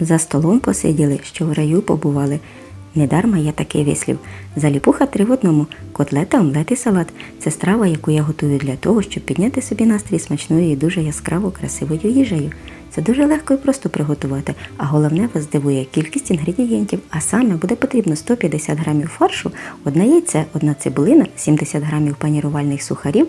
За столом посиділи, що в раю побували. Недарма є такий вислів. Заліпуха три в одному, котлета, омлет і салат. Це страва, яку я готую для того, щоб підняти собі настрій смачною і дуже яскраво красивою їжею. Це дуже легко і просто приготувати, а головне вас здивує кількість інгредієнтів. А саме буде потрібно 150 грамів фаршу, одне яйце, одна цибулина, 70 грамів панірувальних сухарів,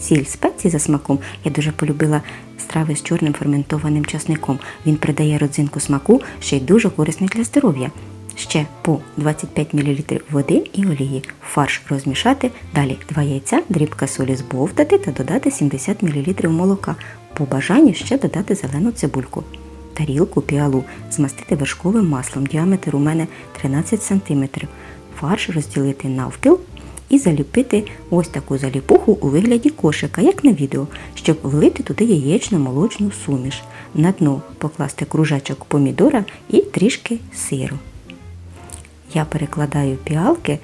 сіль, спеції за смаком. Я дуже полюбила страви з чорним ферментованим часником. Він придає родзинку смаку, ще й дуже корисний для здоров'я. Ще по 25 мл води і олії. Фарш розмішати. Далі 2 яйця, дрібка солі збовтати та додати 70 мл молока. По бажанню ще додати зелену цибульку. Тарілку піалу змастити вершковим маслом. Діаметр у мене 13 см. Фарш розділити навпіл і заліпити ось таку заліпуху у вигляді кошика, як на відео, щоб влити туди яєчно-молочну суміш. На дно покласти кружечок помідора і трішки сиру. Я перекладаю піалки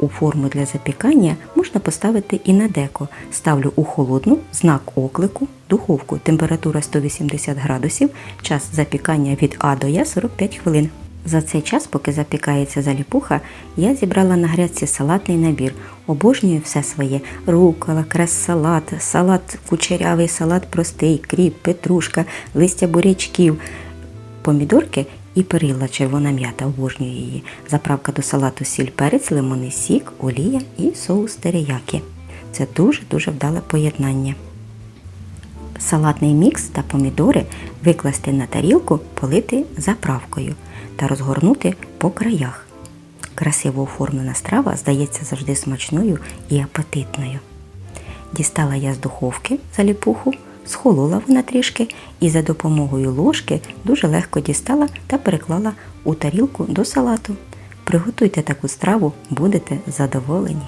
у форму для запікання, можна поставити і на деко. Ставлю у холодну, знак оклику, духовку, температура 180 градусів, час запікання від А до Я 45 хвилин. За цей час, поки запікається заліпуха, я зібрала на грядці салатний набір. Обожнюю все своє: рукола, крес-салат, салат кучерявий, салат простий, кріп, петрушка, листя бурячків, помідорки і перила червона м'ята, обожнюю її. Заправка до салату сіль, перець, лимонний сік, олія і соус териякі. Це дуже-дуже вдале поєднання. Салатний мікс та помідори викласти на тарілку, полити заправкою та розгорнути по краях. Красиво оформлена страва здається завжди смачною і апетитною. Дістала я з духовки заліпуху, схолола вона трішки і за допомогою ложки дуже легко дістала та переклала у тарілку до салату. Приготуйте таку страву, будете задоволені.